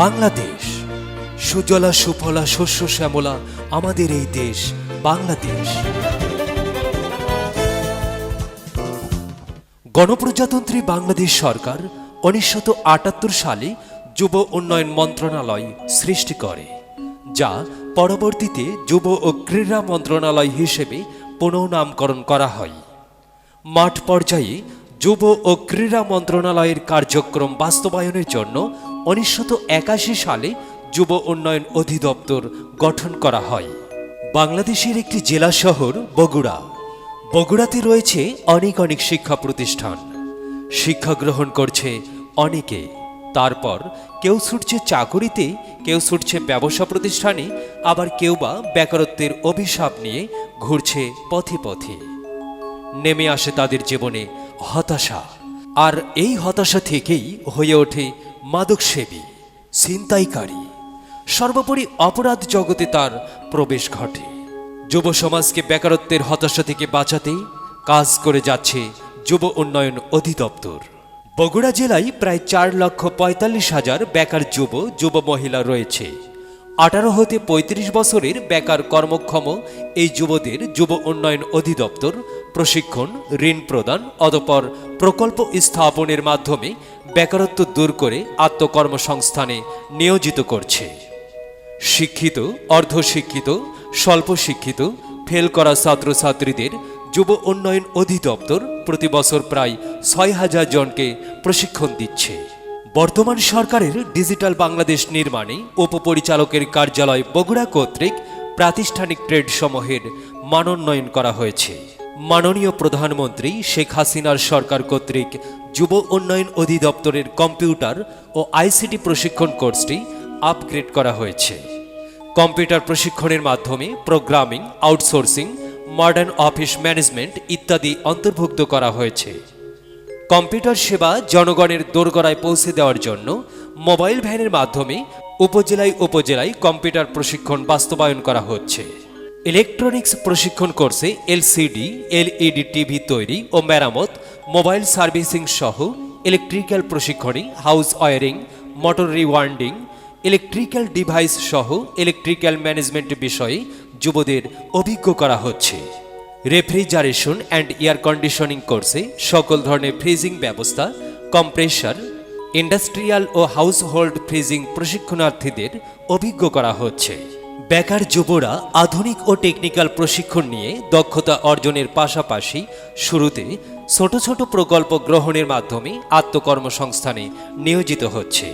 বাংলাদেশ। সুজলা, সুফলা, শস্য, শ্যামলা, আমাদের এই দেশ, বাংলাদেশ। গণপ্রজাতন্ত্রী বাংলাদেশ সরকার উনিশশো আটাত্তর সালে যুব উন্নয়ন মন্ত্রণালয় সৃষ্টি করে, যা পরবর্তীতে যুব ও ক্রীড়া মন্ত্রণালয় হিসেবে পুনঃনামকরণ করা হয়। মাঠ পর্যায়ে যুব ও ক্রীড়া মন্ত্রণালয়ের কার্যক্রম বাস্তবায়নের জন্য উনিশশো একাশি সালে যুব উন্নয়ন অধিদপ্তর গঠন করা হয়। বাংলাদেশের একটি জেলা শহর বগুড়া। বগুড়াতে রয়েছে অনেক অনেক শিক্ষা প্রতিষ্ঠান। শিক্ষা গ্রহণ করছে অনেকে। তারপর কেউ ছুটছে চাকুরিতে, কেউ ছুটছে ব্যবসা প্রতিষ্ঠানে, আবার কেউ বা বেকারত্বের অভিশাপ নিয়ে ঘুরছে পথে পথে। নেমে আসে তাদের জীবনে হতাশা। আর এই হতাশা থেকেই হয়ে ওঠে মাদকসেবী, ছিনতাইকারী, সর্বোপরি অপরাধ জগতে তার প্রবেশ ঘটে। যুব সমাজকে বেকারত্বের হতাশা থেকে বাঁচাতে কাজ করে যাচ্ছে যুব উন্নয়ন অধিদপ্তর। বগুড়া জেলায় প্রায় চার লক্ষ পঁয়তাল্লিশ হাজার বেকার যুব যুব মহিলা রয়েছে। আঠারো হতে ৩৫ বছরের বেকার কর্মক্ষম এই যুবদের যুব উন্নয়ন অধিদপ্তর প্রশিক্ষণ, ঋণ প্রদান, অতপর প্রকল্প স্থাপনের মাধ্যমে বেকারত্ব দূর করে আত্মকর্মসংস্থানে নিয়োজিত করছে। শিক্ষিত, অর্ধশিক্ষিত স্বল্প শিক্ষিত ফেল করা ছাত্রছাত্রীদের যুব উন্নয়ন অধিদপ্তর প্রতি বছর প্রায় ছয় হাজার জনকে প্রশিক্ষণ দিচ্ছে। বর্তমান সরকারের ডিজিটাল বাংলাদেশ নির্মাণে উপপরিচালকের কার্যালয় বগুড়া কর্তৃক প্রাতিষ্ঠানিক ট্রেড সমূহের মানোন্নয়ন করা হয়েছে। মাননীয় প্রধানমন্ত্রী শেখ হাসিনার সরকার কর্তৃক যুব উন্নয়ন অধিদপ্তরের কম্পিউটার ও আইসিটি প্রশিক্ষণ কোর্সটি আপগ্রেড করা হয়েছে। কম্পিউটার প্রশিক্ষণের মাধ্যমে programming, outsourcing, modern office management ইত্যাদি অন্তর্ভুক্ত করা হয়েছে। কম্পিউটার সেবা জনগণের দোরগড়ায় পৌঁছে দেওয়ার জন্য মোবাইল ভ্যানের মাধ্যমে উপজেলায় উপজেলায় কম্পিউটার প্রশিক্ষণ বাস্তবায়ন করা হচ্ছে। ইলেকট্রনিক্স প্রশিক্ষণ কোর্সে এলসিডি, এলইডি টিভি তৈরি ও মেরামত, মোবাইল সার্ভিসিং সহ ইলেকট্রিক্যাল প্রশিক্ষণে house wiring, motor rewinding electrical device সহ ইলেকট্রিক্যাল ম্যানেজমেন্ট বিষয়ে যুবদের অভিজ্ঞ করা হচ্ছে। রেফ্রিজারেশন অ্যান্ড এয়ার কন্ডিশনিং কোর্সে সকল ধরনের ফ্রিজিং ব্যবস্থা কম্প্রেসার ইন্ডাস্ট্রিয়াল ও হাউসহোল্ড ফ্রিজিং প্রশিক্ষণার্থীদের অভিজ্ঞ করা হচ্ছে। বেকার যুবরা আধুনিক ও টেকনিক্যাল প্রশিক্ষণ নিয়ে দক্ষতা অর্জনের পাশাপাশি শুরুতে ছোট ছোট প্রকল্প গ্রহণের মাধ্যমে আত্মকর্মসংস্থানে নিয়োজিত হচ্ছে।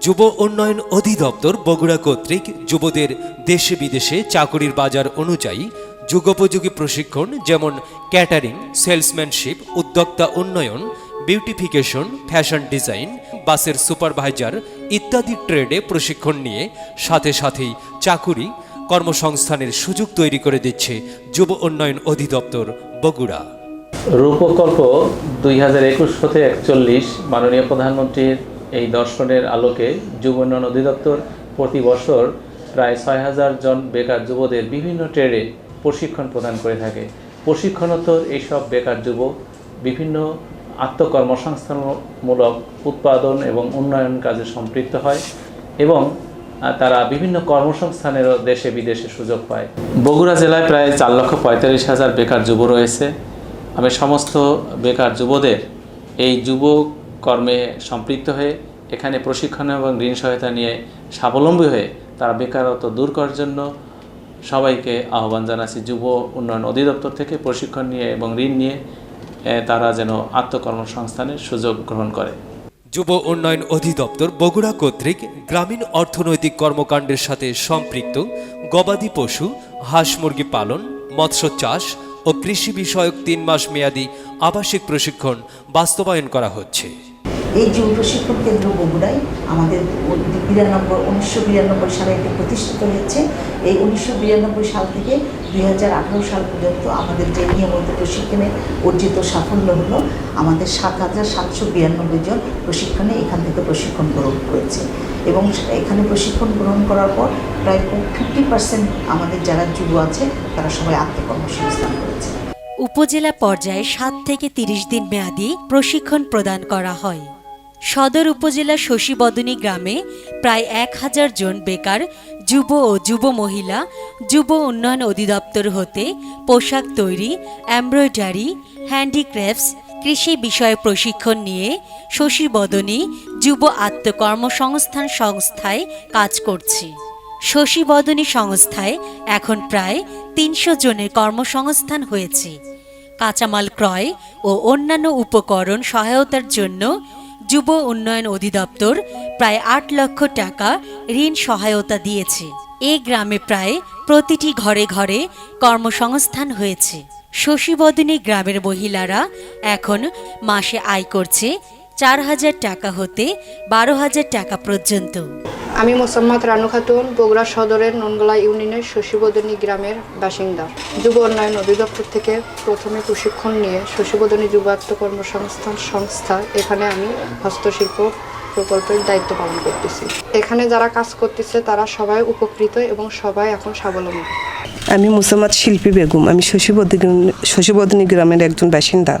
যুব উন্নয়ন অধিদপ্তর বগুড়া কর্তৃক যুবদের দেশে বিদেশে চাকুরির বাজার অনুযায়ী যুগোপযোগী প্রশিক্ষণ, যেমন ক্যাটারিং, সেলসম্যানশিপ, উদ্যোক্তা উন্নয়ন, বিউটিফিকেশন, ফ্যাশন ডিজাইন, বাসের সুপারভাইজার ইত্যাদি ট্রেডে প্রশিক্ষণ নিয়ে সাথে সাথেই চাকুরি, কর্মসংস্থানের সুযোগ তৈরি করে দিচ্ছে যুব উন্নয়ন অধিদপ্তর বগুড়া। রূপকল্প দুই হাজার একুশ হতে একচল্লিশ মাননীয় প্রধানমন্ত্রীর এই দর্শনের আলোকে যুব উন্নয়ন অধিদপ্তর প্রতি বছর প্রায় ছয় হাজার জন বেকার যুবদের বিভিন্ন ট্রেডে প্রশিক্ষণ প্রদান করে থাকে। প্রশিক্ষণোত্তর এইসব বেকার যুবক বিভিন্ন আত্মকর্মসংস্থানমূলক উৎপাদন এবং উন্নয়ন কাজে সম্পৃক্ত হয় এবং তারা বিভিন্ন কর্মসংস্থানেরও দেশে বিদেশে সুযোগ পায়। বগুড়া জেলায় প্রায় চার লক্ষ পঁয়তাল্লিশ হাজার বেকার যুব রয়েছে। আমি সমস্ত বেকার যুবদের এই যুব কর্মে সম্পৃক্ত হয়ে এখানে প্রশিক্ষণ এবং ঋণ সহায়তা নিয়ে স্বাবলম্বী হয়ে তারা বেকারত্ব দূর করার জন্য সবাইকে আহ্বান জানাচ্ছি, যুব উন্নয়ন অধিদপ্তর থেকে প্রশিক্ষণ নিয়ে এবং ঋণ নিয়ে তারা যেন আত্মকর্মসংস্থানের সুযোগ গ্রহণ করে। যুব উন্নয়ন অধিদপ্তর বগুড়া কর্তৃক গ্রামীণ অর্থনৈতিক কর্মকাণ্ডের সাথে সম্পৃক্ত গবাদি পশু, হাঁস মুরগি পালন, মৎস্য চাষ ও কৃষি বিষয়ক তিন মাস মেয়াদী আবাসিক প্রশিক্ষণ বাস্তবায়ন করা হচ্ছে। এই যুব প্রশিক্ষণ কেন্দ্র বগুড়ায় আমাদের বিরানব্বই, উনিশশো বিরানব্বই সালে এটি প্রতিষ্ঠিত হয়েছে। এই উনিশশো বিরানব্বই সাল থেকে দুই হাজার আঠারো সাল পর্যন্ত আমাদের যে নিয়মিত প্রশিক্ষণে অর্জিত সাফল্য হলো, আমাদের সাত হাজার সাতশো বিরানব্বই জন প্রশিক্ষণে এখান থেকে প্রশিক্ষণ গ্রহণ করেছে। এবং এখানে প্রশিক্ষণ গ্রহণ করার পর প্রায় ফিফটি পার্সেন্ট আমাদের যারা যুব আছে, তারা সবাই আত্মকর্মসংস্থান করেছে উপজেলা পর্যায়ে সাত থেকে তিরিশ দিন মেয়াদি প্রশিক্ষণ প্রদান করা হয়। সদর উপজেলার শশীবদনী গ্রামে প্রায় এক হাজার জন বেকার, যুব ও যুব মহিলা, যুব উন্নয়ন অধিদপ্তর হতে পোশাক তৈরি, এমব্রয়ডারি, হ্যান্ডিক্রাফটস, কৃষি বিষয়ে প্রশিক্ষণ নিয়ে শশীবদনী যুব আত্মকর্মসংস্থান সংস্থায় কাজ করছে। শশীবদনী সংস্থায় এখন প্রায় তিনশো জনের কর্মসংস্থান হয়েছে। কাঁচামাল ক্রয় ও অন্যান্য উপকরণ সহায়তার জন্য যুব উন্নয়ন অধিদপ্তর প্রায় আট লক্ষ টাকা ঋণ সহায়তা দিয়েছে। এই গ্রামে প্রায় প্রতিটি ঘরে ঘরে কর্মসংস্থান হয়েছে। শশীবদনী গ্রামের মহিলারা এখন মাসে আয় করছে চার হাজার টাকা হতে বারো হাজার টাকা পর্যন্ত। আমি মোসাম্মদ রানু খাতুন বগুড়া সদরের ননগলা ইউনিয়নের শশীবদনী গ্রামের বাসিন্দা। যুব উন্নয়ন অধিদপ্তর থেকে প্রথমে প্রশিক্ষণ নিয়ে শশীবদনী যুব আত্মকর্মসংস্থান সংস্থা এখানে আমি হস্তশিল্প প্রকল্পের দায়িত্ব পালন করতেছি। এখানে যারা কাজ করতেছে তারা সবাই উপকৃত এবং সবাই এখন স্বাবলম্বী। আমি মুসাম্মদ শিল্পী বেগম আমি শশীবদনী শশীবদনী গ্রামের একজন বাসিন্দা।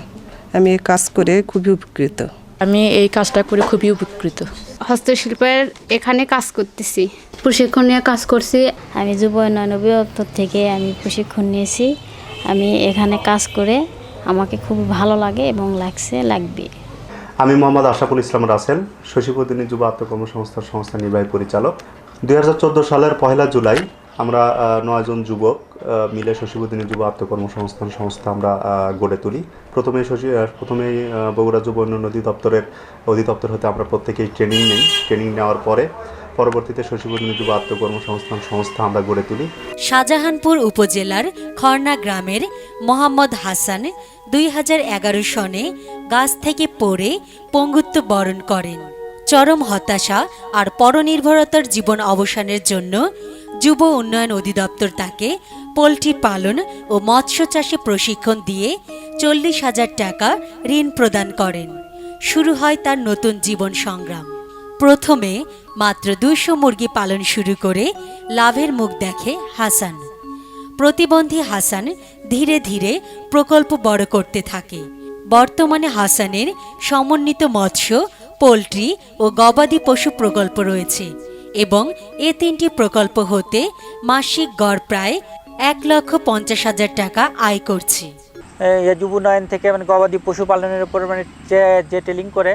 আমি কাজ করে খুবই উপকৃত। আমি এই কাজটা করে খুবই উপকৃত। হস্তশিল্পের এখানে কাজ করতেছি। প্রশিক্ষণ নিয়ে কাজ করছি। আমি যুব উন্নয়ন অধিদপ্তর থেকে আমি প্রশিক্ষণ নিয়েছি। আমি এখানে কাজ করে আমাকে খুব ভালো লাগে এবং লাগছে লাগবে। আমি মোহাম্মদ আশাফুল ইসলাম রাসেল শশীবদিনী যুব আত্মকর্মসংস্থার সংস্থা নির্বাহী পরিচালক। দুই হাজার চোদ্দ সালের পহেলা জুলাই আমরা নয়জন যুবক মিলে শশীবদিনী যুব আত্মকর্মসংস্থান সংস্থা আমরা গড়ে তুলি। প্রথমে শশী আহ, প্রথমেই বগুড়া যুব উন্নয়ন অধিদপ্তরের অধিদপ্তর হতে আমরা প্রত্যেকেই ট্রেনিং নিই। ট্রেনিং নেওয়ার পরে পরবর্তীতে শশীবদিনী যুব আত্মকর্মসংস্থান সংস্থা আমরা গড়ে তুলি। শাহজাহানপুর উপজেলার খর্না গ্রামের মোহাম্মদ হাসান দুই হাজার এগারো সনে গাছ থেকে পড়ে পঙ্গুত্ব বরণ করেন। চরম হতাশা আর পরনির্ভরতার জীবন অবসানের জন্য যুব উন্নয়ন অধিদপ্তর তাকে পোলট্রি পালন ও মৎস্য চাষে প্রশিক্ষণ দিয়ে চল্লিশ হাজার টাকা ঋণ প্রদান করেন। শুরু হয় তার নতুন জীবন সংগ্রাম। প্রথমে মাত্র দুইশো মুরগি পালন শুরু করে লাভের মুখ দেখে হাসান। প্রতিবন্ধী হাসান ধীরে ধীরে প্রকল্প বড় করতে থাকে। বর্তমানে হাসানের সমন্বিত মৎস্য পোলট্রি ও গবাদি পশু প্রকল্প রয়েছে এবং এ তিনটি প্রকল্প হতে মাসিক গড় প্রায় এক লক্ষ পঞ্চাশ হাজার টাকা আয় করছে। যুব থেকে মানে গবাদি পশুপালনের উপর মানে যে টেলিং করে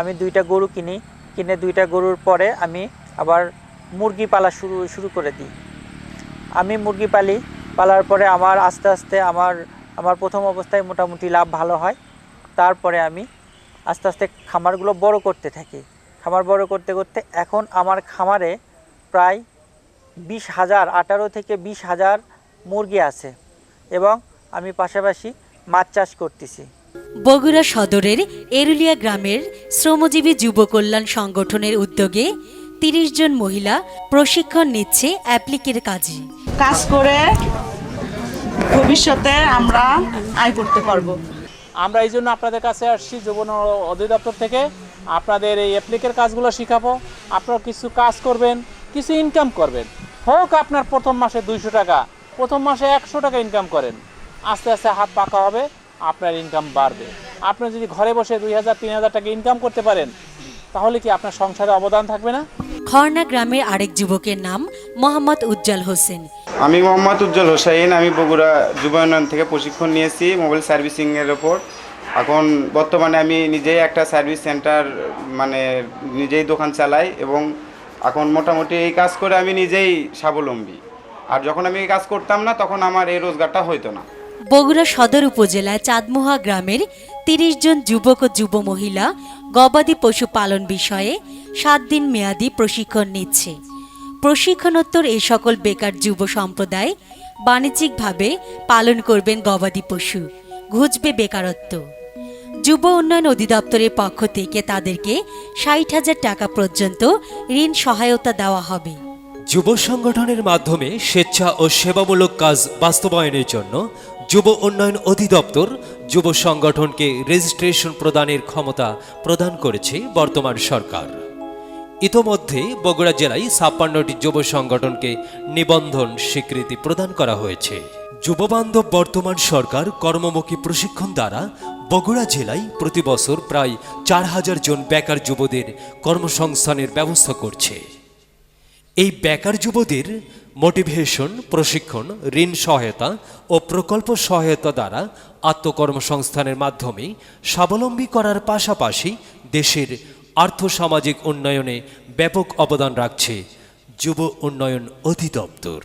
আমি দুইটা গরু কিনি, কিনে দুইটা গরুর পরে আমি আবার মুরগি পালা শুরু শুরু করে দিই। আমি মুরগি পালি, পালার পরে আমার আস্তে আস্তে আমার আমার প্রথম অবস্থায় মোটামুটি লাভ ভালো হয়। তারপরে আমি আস্তে আস্তে খামারগুলো বড় করতে থাকি। খামার বড় করতে করতে এখন আমার খামারে প্রায় বিশ হাজার আঠারো থেকে বিশ হাজার মুরগি আছে এবং আমি পাশাপাশি মাছ চাষ করতেছি। বগুড়া সদরের এরুলিয়া গ্রামের শ্রমজীবী যুব কল্যাণ সংগঠনের উদ্যোগে তিরিশ জন মহিলা প্রশিক্ষণ নিচ্ছে অ্যাপ্লিকের কাজে। কাজ করে ভবিষ্যতে আমরা আয় করতে পারব। আমরা এই জন্য আপনাদের কাছে আসছি যুবন অধিদপ্তর থেকে। আপনাদের এই অ্যাপ্লিকের কাজগুলো শিখাবো। আপনারা কিছু কাজ করবেন, কিছু ইনকাম করবেন। হোক আপনার প্রথম মাসে দুইশো টাকা, প্রথম মাসে একশো টাকা ইনকাম করেন। আস্তে আস্তে হাত পাকা হবে, আপনার ইনকাম বাড়বে। আপনি যদি ঘরে বসে দুই হাজার, তিন হাজার টাকা ইনকাম করতে পারেন, তাহলে কি আপনার সংসারে অবদান থাকবে না? খর্না গ্রামের আরেক যুবকের নাম মোহাম্মদ উজ্জ্বল হোসেন। আমি মোহাম্মদ উজ্জ্বল হোসাইন আমি বগুড়া যুব উন্নয়ন থেকে প্রশিক্ষণ নিয়েছি মোবাইল সার্ভিসিংয়ের ওপর। এখন বর্তমানে আমি নিজেই একটা সার্ভিস সেন্টার মানে নিজেই দোকান চালাই এবং এখন মোটামুটি এই কাজ করে আমি নিজেই স্বাবলম্বী। আর যখন আমি এই কাজ করতাম না তখন আমার এই রোজগারটা হইতো না। বগুড়া সদর উপজেলায় চাঁদমোহা গ্রামের তিরিশ জন যুবক ও যুব মহিলা গবাদি পশু পালন বিষয়ে সাত দিন মেয়াদি প্রশিক্ষণ নিচ্ছে। প্রশিক্ষণোত্তর এই সকল বেকার যুব সম্প্রদায় বাণিজ্যিকভাবে পালন করবেন গবাদি পশু। ঘুচবে বেকারত্ব। যুব উন্নয়ন অধিদপ্তরের পক্ষ থেকে তাদেরকে ষাট হাজার টাকা পর্যন্ত ঋণ সহায়তা দেওয়া হবে। যুব সংগঠনের মাধ্যমে স্বেচ্ছা ও সেবামূলক কাজ বাস্তবায়নের জন্য যুব উন্নয়ন অধিদপ্তর যুব সংগঠনকে রেজিস্ট্রেশন প্রদানের ক্ষমতা প্রদান করেছে বর্তমান সরকার। ইতোমধ্যে বগুড়া জেলায় ছাপ্পান্নটি যুব সংগঠনকে নিবন্ধন স্বীকৃতি প্রদান করা হয়েছে। যুববান্ধব বর্তমান সরকার কর্মমুখী প্রশিক্ষণ দ্বারা বগুড়া জেলায় প্রতি বছর প্রায় চার হাজার জন বেকার যুবদের কর্মসংস্থানের ব্যবস্থা করছে। এই বেকার যুবদের মোটিভেশন, প্রশিক্ষণ, ঋণ সহায়তা ও প্রকল্প সহায়তা দ্বারা আত্মকর্মসংস্থানের মাধ্যমে স্বাবলম্বী করার পাশাপাশি দেশের আর্থসামাজিক উন্নয়নে ব্যাপক অবদান রাখছে যুব উন্নয়ন অধিদপ্তর।